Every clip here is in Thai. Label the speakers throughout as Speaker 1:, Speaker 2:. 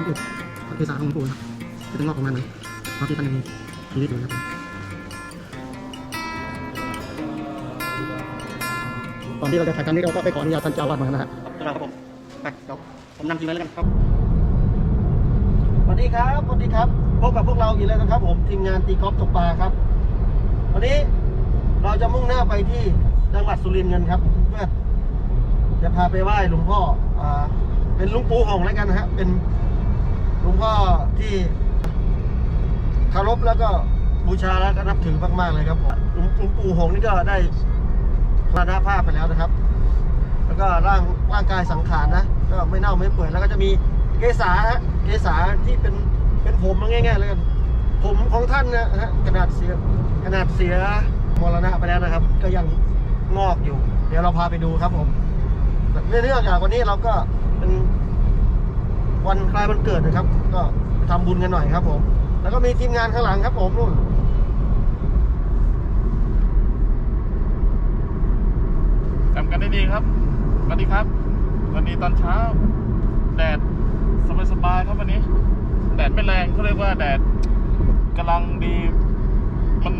Speaker 1: ต้นอุดเกสาของหลวงปูนะครับจะเป็นงอกของมันนะตอนที่ท่านยังมีชีวิตอยู่นะครับก่อนที่เราจะถ่ายกันนี้เราก็ไปขออนุญาตท่านเจ้าวาดมานะฮะครับผมไปเดี๋ยวผมนำทีมเลยแล้วกันครับสวัสดีครับสวัสดีครับพบกับพวกเราอีกแล้วนะครับ ผมทีมงานตีกอล์ฟตกปลาครับ วันนี้เราจะมุ่งหน้าไปที่จังหวัดสุรินทร์กันครับเพื่อจะพาไปไหว้หลวงพ่ออ่าเป็นลุงปู่หงแล้วกันนะฮะเป็น หลวงพ่อที่เคารพแล้วก็บูชาแล้วก็นับถือมากๆเลยครับผมหลวงปู่หงนี่ก็ได้พระนาภาพไปแล้วนะครับ แล้วก็ร่างร่างกายสังขารนะก็ไม่เน่าไม่เปื่อยแล้วก็จะมีเกษาฮะเกษาที่เป็นเป็นผมมาง่ายๆแล้วกันผมของท่านนะฮะขนาดเสียขนาดเสียมรณะไปแล้วนะครับ ก็ยังงอกอยู่ เดี๋ยวเราพาไปดูครับผมเนื่องจากวันนี้เราก็เป็น วันคล้ายวันเกิดนะครับ ก็ไปทำบุญกันหน่อยครับ ผม แล้วก็มีทีมงานข้างหลังครับ ผมนู่น
Speaker 2: จำกันได้ดีครับสวัสดีครับ วันนี้ตอนเช้า แดดสบายๆครับวันนี้ แดดไม่แรงเขาเรียกว่าแดดกำลังดี มัน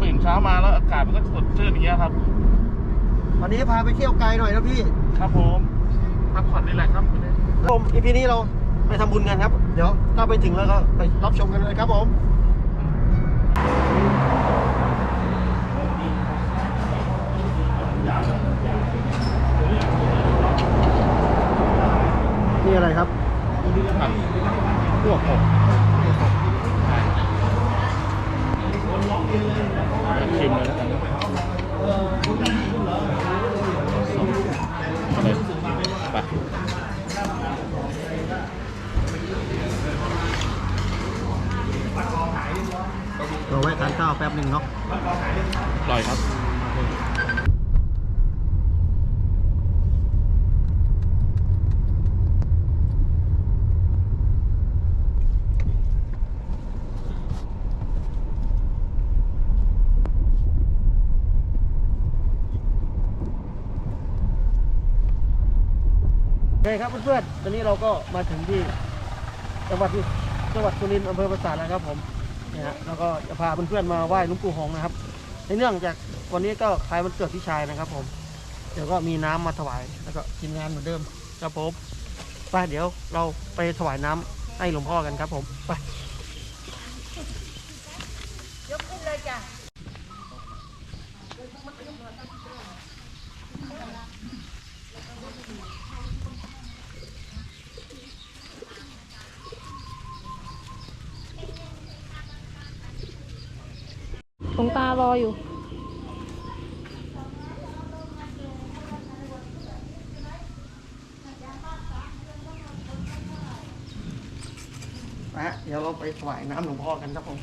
Speaker 2: ตื่นเช้ามาแล้วอากาศมันก็สดชื่นอย่างเงี้ยครับ
Speaker 1: วันนี้พาไปเที่ยวไกลหน่อยนะพี่
Speaker 2: ครับผมพักผ่อนนี่แหละครับวันนี้
Speaker 1: ครับ ผมอีพีนี้เราไปทำบุญกันครับ เดี๋ยวถ้าไปถึงแล้วก็ไปรับชมกันเลยครับผมนี่อะไรครับ
Speaker 2: ผัดพวกผมชิมเลยแล้วกันเอาเลยไป
Speaker 1: เราแวะทานข้าวแป๊บหนึ่งเนาะ
Speaker 2: อร่อยครับ
Speaker 1: โอเคครับเพื่อนๆ ตอนนี้เราก็มาถึงที่จังหวัดที่จังหวัดสุรินทร์อำเภอปราสาทแล้วครับผมเนี่ยฮะแล้วก็จะพาเพื่อนๆมาไหว้หลุงปู่หงนะครับ ในเนื่องจากวันนี้ก็คล้ายวันเกิดพี่ชายนะครับ ผม เดี๋ยวก็มีน้ำมาถวาย แล้วก็ทีมงานเหมือนเดิมครับผมไปเดี๋ยวเราไปถวายน้ำให้หลวงพ่อกันครับ ผมไป
Speaker 3: ยกขึ้นเลยจ้ะ
Speaker 4: หลวงตารออยู่
Speaker 1: นะฮะเดี๋ยวเราไปถวายน้ำหลวงพ่อกันครับผม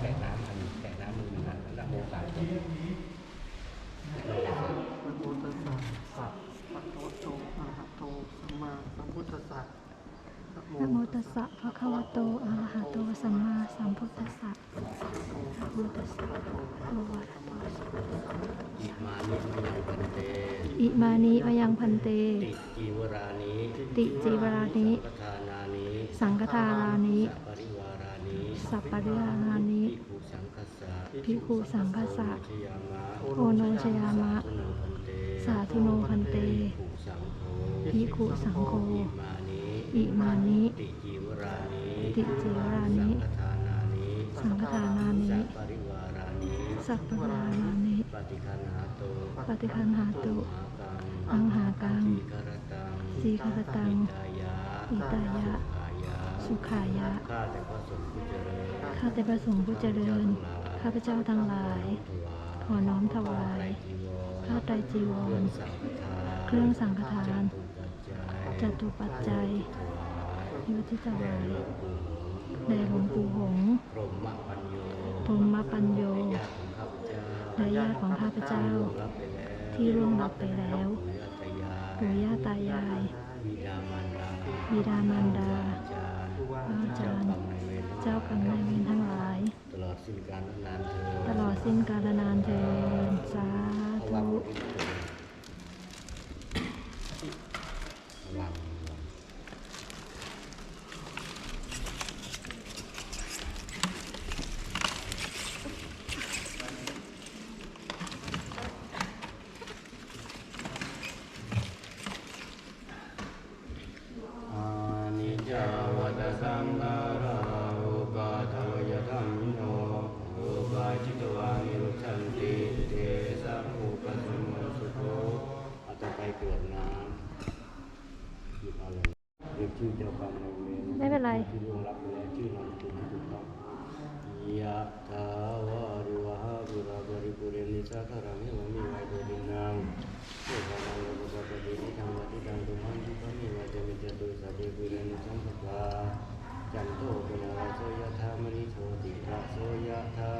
Speaker 5: แตะน้ำพันแตะน้ำมือนะนะโมสามจบ
Speaker 1: นะโมตัสสะสะภะคะวะโตอะระหะโตสัมมาสัมพุทธัสสะนะโม
Speaker 4: นะโมตัสสะภะคะวะโต อะระหะโต สัมมาสัมพุทธัสสะนะโมตัสสะภะคะวะโต
Speaker 5: อิมานิมังพันเต
Speaker 4: อิ มานิมยังพันเต
Speaker 5: ติจีวรานิ
Speaker 4: ติจีวรานิ
Speaker 5: ปทานานิ
Speaker 4: สังฆทารานิ
Speaker 5: สัปริวารานิ
Speaker 4: สัปปะริวารานิ
Speaker 5: ภิกขุสังคัสสะ
Speaker 4: ภิกขุสังฆสะ
Speaker 5: ชยามะ
Speaker 4: โอโนชยามะ
Speaker 5: สาธุโนพันเต
Speaker 4: สาธุโนพันเต
Speaker 5: ภิกขุสังโฆ
Speaker 4: ภิกขุสังโฆ
Speaker 5: อิมานิ
Speaker 4: อิมานิ
Speaker 5: ติจีวรานิ
Speaker 4: ติจีวรานิ
Speaker 5: สังฆทานานิ
Speaker 4: สังฆทานานิ
Speaker 5: สัปริวารานิ
Speaker 4: สัปปะริวารานิ
Speaker 5: ป ฏิคันหาโต
Speaker 4: ปฏิคันหาตุ
Speaker 5: อังหากัง
Speaker 4: สี
Speaker 5: สี
Speaker 4: ค
Speaker 5: ค
Speaker 4: ร
Speaker 5: ร
Speaker 4: ตั
Speaker 5: ตั
Speaker 4: ง
Speaker 5: ง
Speaker 4: อิ
Speaker 5: อิ
Speaker 4: ตา
Speaker 5: ตายะยะ
Speaker 4: สุขายะ
Speaker 5: ข้าแต่พระสงฆ์ผู้เจริญ
Speaker 4: ข้าแต่พระสงฆ์ผู้เจริญ ข้าพเจ้าทั้งหลาย ขอน้อมถวาย
Speaker 5: ไตรจีวร
Speaker 4: ผ้าไตรจีว
Speaker 5: เครื่อ
Speaker 4: ร
Speaker 5: งสังฆทาน
Speaker 4: เครื่องสังฆทาน
Speaker 5: จตุปัจจัย
Speaker 4: จตุปัจจัย
Speaker 5: ถวาย
Speaker 4: ยุทิถวาย
Speaker 5: หลวงปู่
Speaker 4: แด่หลวงปู่หงส์
Speaker 5: พรหมปัญโย
Speaker 4: และญาติของข้าพเจ้า
Speaker 5: รับไปแล้ว
Speaker 4: ที่ร่วงรับไปแล้ว
Speaker 5: ปู่ย่าตายาย
Speaker 4: ปู่ย่าตายาย
Speaker 5: บิดามารดา
Speaker 4: บิดามารดา
Speaker 5: อาจารย์
Speaker 4: พระอาจารย์
Speaker 5: เจ้ากรรมนายเวร
Speaker 4: เจ้ากรรมนายเวรทั้งหลาย
Speaker 5: ตลอดสิ้นกาลนานเธอญ
Speaker 4: ตลอดสิ้นกาลนานเทินสา
Speaker 5: เพราะว่า
Speaker 4: ธุ
Speaker 5: บุญกุศลระวัง อานิจจาวัฏสังขาราอุปาทวยธรรมโนอุปาจิตวานิรุชันติเทสัพพุปสมโมสุโข เอาต่อไปเกิดน้ำหยิบเอาเลยเรียกชื่อเจ้ากรรมนายเวร
Speaker 4: ไม่เป็นไร
Speaker 5: ที่ล่วงรับไปแล้วชื่อนามสกุลที่ถูกต้องยะถาวาริวหาปุราบริปุเรนิสาคารังเอวะมิวายโดดินังเทวานังโลกปะตินิทังวัติตังตุมังคิปะมิวะเจมิจตุสัพเพปุเรนิสังขปาจันโตปนาราโสยะธามณิโชติระโสยะธา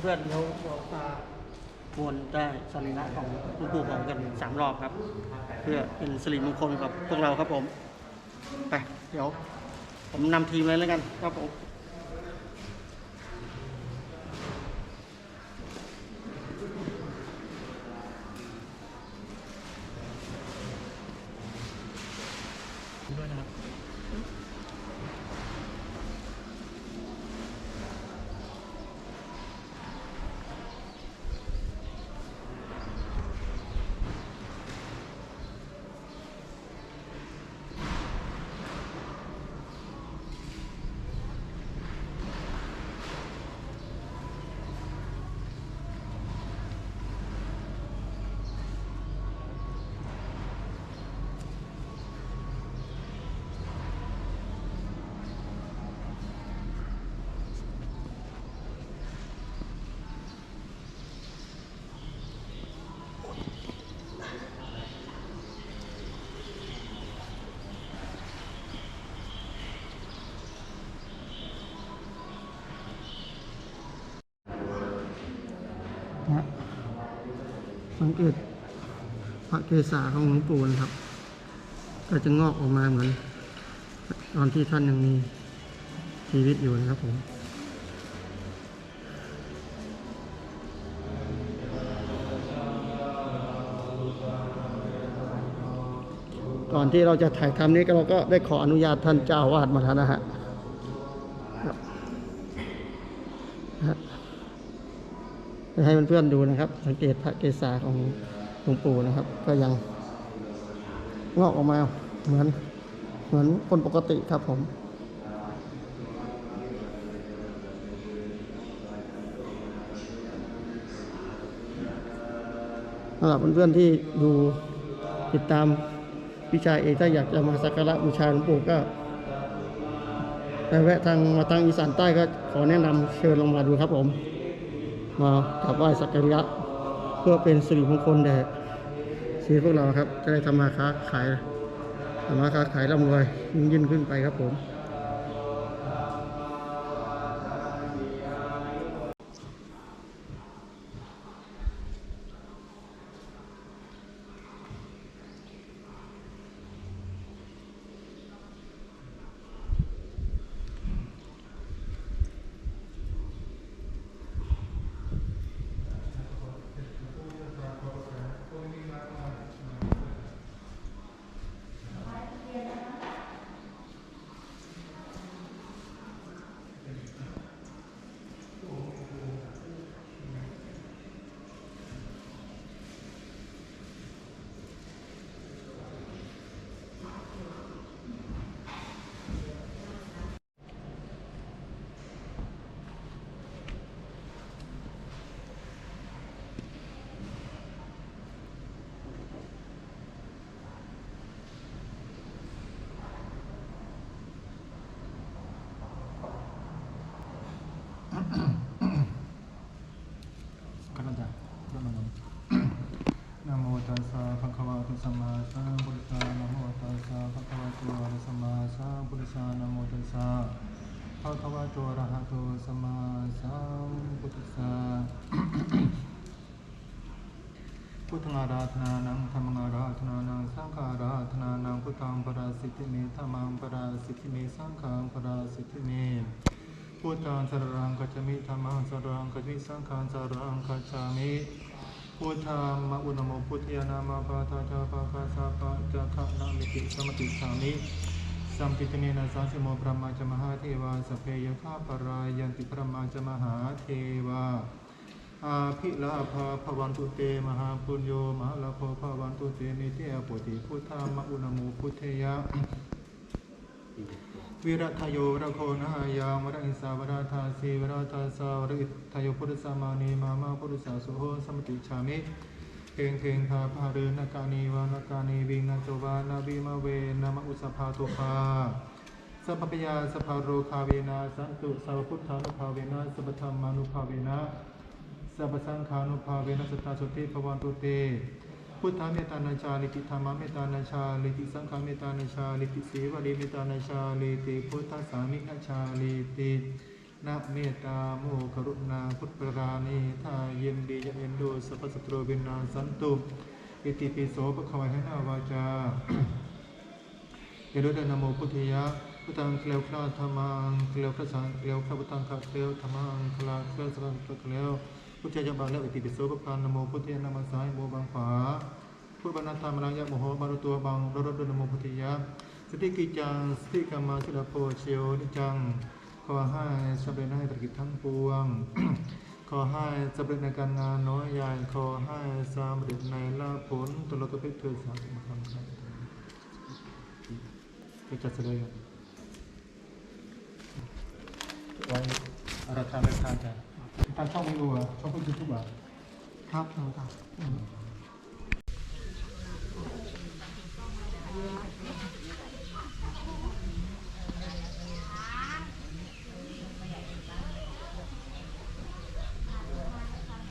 Speaker 5: เพื่อน
Speaker 6: ๆเดี๋ยวเรามาวนได้สรีระของหลวงปู่ขอมกันสามรอบครับ เพื่อเป็นสิริมงคลกับพวกเราครับผม ไป เดี๋ยว ผมนำทีมเลยแล้วกันครับผม สังเกตพระเกศาของหลวงปู่นะครับ ก็จะงอกออกมาเหมือน ตอนที่ท่านยังมีชีวิตอยู่นะครับผมก่อนที่เราจะถ่ายทำนี้เราก็ได้ขออนุญาตท่านเจ้าวาดมาแล้วนะฮะ ให้เพื่อนๆดูนะครับ สังเกตพระเกศาของหลวงปู่นะครับ ก็ยังงอกออกมาเหมือนเหมือนคนปกติครับผมสำหรับเพื่อนๆที่ดูติดตามวิชาเอถ้าอยากจะมาสักการะบูชาหลวงปู่ก็ไปแวะทางมาทางอีสานใต้ก็ขอแนะนำเชิญลงมาดูครับผม มากราบไหว้สักการะเพื่อเป็นสิริมงคลแด่ชีวิตพวกเราครับ จะได้ทำมาค้าขาย
Speaker 1: ทำมาค้าขายร่ำรวยยิ่งยิ่งขึ้นไปครับผม
Speaker 7: กันะจ๊ะเริ่มมาเลยนะโมตัสสะภะคะวะโตสัมมาสัมพุทธัสสะนะโมตัสสะภะคะวะโตอะระสัมมาสัมพุทธัสสะนะโมตัสสะภะคะวะโตอะระหะโตสัมมาสัมพุทธัสสะพุทธังอาราธนานังธรรมังอาราธนานังสังฆาราธนานังพุทธังปราสิทธิเมธรรมังปราสิทธิเมสังฆังปราสิทธิเม พุทธังสรรังกัจจมิธรรมังสรรังกัจจมิสังฆังสรรังกัจจามิพุทธัมมะอุณโมพุทธยานามาปาทาจาปะคาสาปะจะขะนามิติสมติสามิสัมปิตเมนะสังสโมพระมาจมหาเทวาสเพยคาปรายันติพระมาจมหาเทวาอาภิลาภาภวันตุเตมหาปุญโยมหาลาภภวันตุเตนิเตอปุติพุทธามะอุณโมพุทธยะ วิรัตโยระโคนะหายามวระอิสาวราธาสีวราธาสาวรอิทโยพุทธสามานีมามาพุทธสาสุโหสมติชามิเทงเทงพาพาเรนกานีวานกานีวิงนาโจวานาบิมาเวนามอุสภาตุภาสัพพยาสภาโรคาเวนะสันตุสัพพุทธานุภาเวนะสัพธรรมานุภาเวนะสัพสังฆานุภาเวนัสตตาสุติภวันตุเต พุทธาเมตตานาชาลิติธรรมเมตตานาชาลิติสังฆเมตตานาชาลิติสีวลีเมตตานาชาลิติพุทธสามินาชาลิตินะเมตตาโมกรุณาพุทธปราณีทาเย็นดีจะเอ็นดูสัพพสตโรวินนาสันตุอิติปิโสปะคะวะหนาวาจาเอรุดนะโมพุทธิยะพุทธังเคลวคลาธรรมังเคลวคลาสังเคลวคลาพุทธังคเคลวธรรมังคลาเคลวสังเคลว พุทธยะบาลและอิติปิโสปะคะนโมพุทธิยะนะมัสสายโมบังขวาพุทธบรรณธรรมรังยะโมโหบารุตัวบังรรดนโมพุทธิยะสติกิจังสติกรรมาสุดาโพเชโยนิจังขอให้สำเร็จในธุรกิจทั้งปวง ขอให้สำเร็จในการงานน้อยใหญ่ขอให้สำเร็จในลาภผลตลอดกระเพชรเถิดสาธุครับก็จะแสดงไว้อาราธนาเลือกทางใจ ตามช่องดูว่ะช่องพูดยูทูบอะ
Speaker 1: ครับหลวงตา